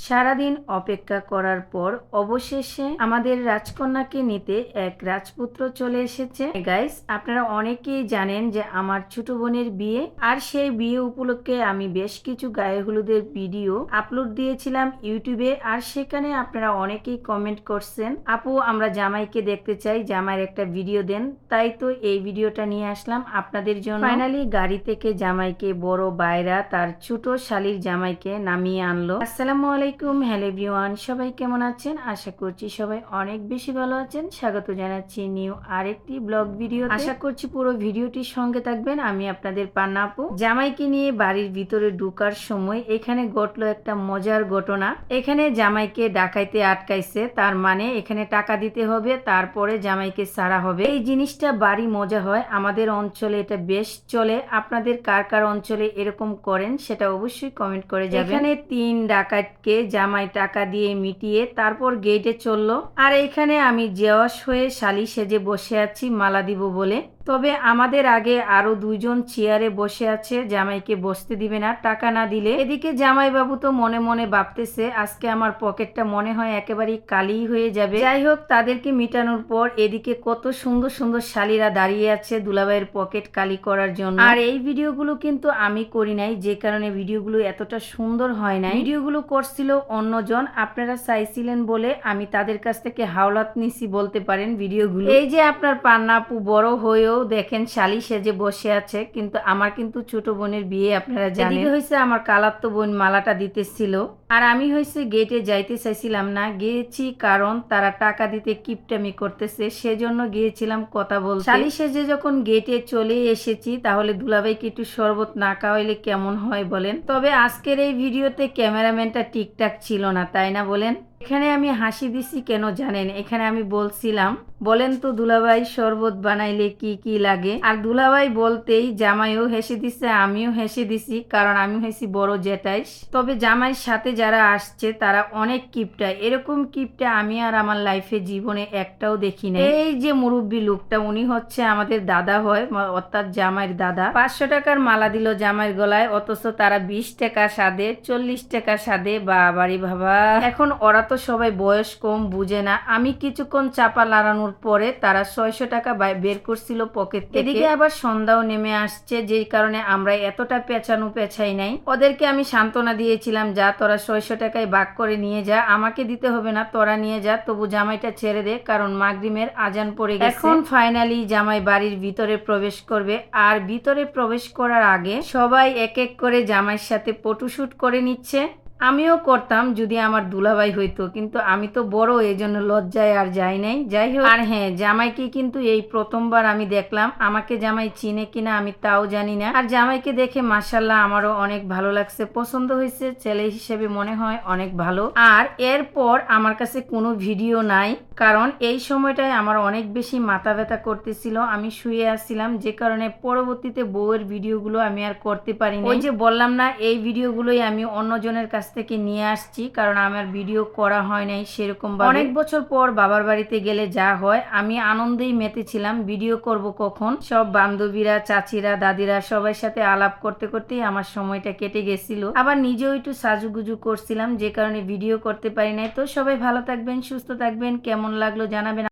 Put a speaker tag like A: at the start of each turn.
A: সারাদিন অপেক্ষা করার পর অবশেষে আমাদের রাজকন্যাকে নিতে এক রাজপুত্র চলে এসেছে। গাইস আপনারা অনেকেই জানেন যে আমার ছোট বোনের বিয়ে, আর সেই বিয়ে উপলক্ষে আমি বেশ কিছু গায়ে হলুদের ভিডিও আপলোড দিয়েছিলাম ইউটিউবে, আর সেখানে আপনারা অনেকেই কমেন্ট করছেন, আপু, আমরা জামাইকে দেখতে চাই, জামাইয়ের একটা ভিডিও দেন। তাই তো এই ভিডিওটা নিয়ে আসলাম আপনাদের জন্য। ফাইনালি গাড়ি থেকে জামাইকে বড় বাইরা তার ছোট শালির জামাইকে নামিয়ে আনলো। আসসালামু আলাইকুম হ্যালো এভরিওয়ান সবাই কেমন আছেন? আশা করছি সবাই অনেক বেশি ভালো আছেন। স্বাগত জানাচ্ছি নিউ আরেকটি ব্লগ ভিডিও আশা করছি পুরো ভিডিওটির সঙ্গে থাকবেন। আমি আপনাদের পান্না আপু। জামাইকে নিয়ে বাড়ির ভিতরে ঢুকার সময় এখানে ঘটলো একটা মজার ঘটনা। এখানে জামাইকে ডাকাইতে আটকাইছে। তার মানে এখানে টাকা দিতে হবে তারপরে জামাইকে সারা হবে। এই জিনিসটা বাড়ি মজা হয়। আমাদের অঞ্চলে এটা বেশ চলে। আপনাদের কার কার অঞ্চলে এরকম করেন সেটা অবশ্যই কমেন্ট করে যাবেন। এখানে তিন ডাকাতকে জামাই টাকা দিয়ে মিটিয়ে তারপর গেটে চলল। আর এইখানে আমি জেওয়াস হয়ে শালি সেজে বসে আছি, মালা দিব বলে। তবে আমাদের আগে আরও দুইজন চেয়ারে বসে আছে, জামাইকে বসতে দিবে না, টাকা না দিলে। এদিকে জামাই বাবু তো মনে মনে ভাবতেছে, আজকে আমার পকেটটা মনে হয় একেবারেই কালি হয়ে যাবে। যাই হোক, তাদেরকে মিটানোর পর এদিকে কত সুন্দর সুন্দর শালিরা দাঁড়িয়ে আছে দুলাভাইয়ের পকেট কালি করার জন্য। আর এই ভিডিওগুলো কিন্তু আমি করি নাই, যে কারণে ভিডিওগুলো এতটা সুন্দর হয় নাই। ভিডিওগুলো করছিল অন্যজন, আপনারা চাইছিলেন বলে আমি তাদের কাছ থেকে হাওলাত নিছি বলতে পারেন ভিডিওগুলো। এই যে আপনার পান্না আপু বড় হয়েও দেখেন শালি সেজে বসে আছে কিন্তু আমার কিন্তু ছোট বোনের বিয়ে আপনারা জানেন। হয়েছে আমার কালাত্তো বোন মালাটা দিতেছিল। আর আমি হয়েছে গেটে যাইতে চাইছিলাম না। গিয়েছি কারণ তারা টাকা দিতে কিপটামি করতেছে সেজন্য গিয়েছিলাম কথা বলতে। শালি সেজে যখন গেটে চলে এসেছি তাহলে দুলাভাইকে একটু শরবত না খাওয়াইলে কেমন হয় বলেন? তবে আজকের এই ভিডিওতে ক্যামেরাম্যানটা ঠিকঠাক ছিল না তাই না বলেন? এখানে আমি হাসি দিছি কেন জানেন? এখানে আমি বলছিলাম বলেন তো দুলাভাই শরবত বানাইলে কি কি লাগে? আর দুলাভাই বলতেই জামাইও হেসে দিছে আমিও হেসে দিছি কারণ আমি হয়েছি বড় জেটাইস তবে জামাইয়ের সাথে যারা আসছে, তারা অনেক কিপটা। এরকম কিপটা আমি আর আমার লাইফে জীবনে একটাও দেখি না এই যে মুরব্বী লোকটা, উনি হচ্ছে আমাদের দাদা হয় অর্থাৎ জামাইয়ের দাদা। পাঁচশো টাকার মালা দিল জামাইয়ের গলায়, অথচ তারা বিশ টাকা সাদে, চল্লিশ টাকা সাদে বা বাড়ি বাবা। এখন ওরা তো সবাই বয়স কম, বুঝে না। আমি কিছুক্ষণ চাপা লাগানোর পরে তারা ছয়শো টাকা বের করছিল পকেট এদিকে আবার সন্ধ্যাও নেমে আসছে, যেই কারণে আমরা এতটা পেঁচানো পেঁচাই নাই। ওদেরকে আমি সান্ত্বনা দিয়েছিলাম, যা তোরা ছয়শো টাকায় বাক করে নিয়ে যা, আমাকে দিতে হবে না, তোরা নিয়ে যা, তবু জামাইটা ছেড়ে দে, কারণ মাগরিমের আজান পড়ে গেছে। এখন ফাইনালি জামাই বাড়ির ভিতরে প্রবেশ করবে, আর ভিতরে প্রবেশ করার আগে সবাই এক এক করে জামাইয়ের সাথে ফটোশুট করে নিচ্ছে। আমিও করতাম যদি আমার দুলাভাই হইতো, কিন্তু আমি তো বড় এই জন্য লজ্জায় আর যাই নাই। যাই হোক, আর হ্যাঁ জামাইকে কিন্তু এই প্রথমবার আমি দেখলাম। আমাকে জামাই চিনে কিনা আমি তাও জানি না। আর জামাইকে দেখে মাসাল্লাহ আমারও অনেক ভালো লাগছে। পছন্দ হয়েছে, ছেলে হিসেবে মনে হয় অনেক ভালো। আর এরপর আমার কাছে কোনো ভিডিও নাই, কারণ এই সময়টায় আমার অনেক বেশি মাথা ব্যথা করতেছিল। আমি শুয়ে আসছিলাম যে কারণে পরবর্তীতে বউয়ের ভিডিওগুলো আমি আর করতে পারিনি। ওই যে বললাম না, এই ভিডিওগুলোই আমি অন্যজনের কাছ থেকে নিয়ে আসছি, কারণ আমার ভিডিও করা হয় নাই সেরকম অনেক বছর পর বাবার বাড়িতে গেলে যা হয়, আমি আনন্দেই মেতেছিলাম, ভিডিও করব কখন? সব বান্ধবীরা, চাচিরা, দাদিরা সবার সাথে আলাপ করতে করতেই আমার সময়টা কেটে গেছিল। আবার নিজেও একটু সাজুগুজু করছিলাম, যে কারণে ভিডিও করতে পারি নাই। তো সবাই ভালো থাকবেন, সুস্থ থাকবেন, কেমন লাগল জানাবেন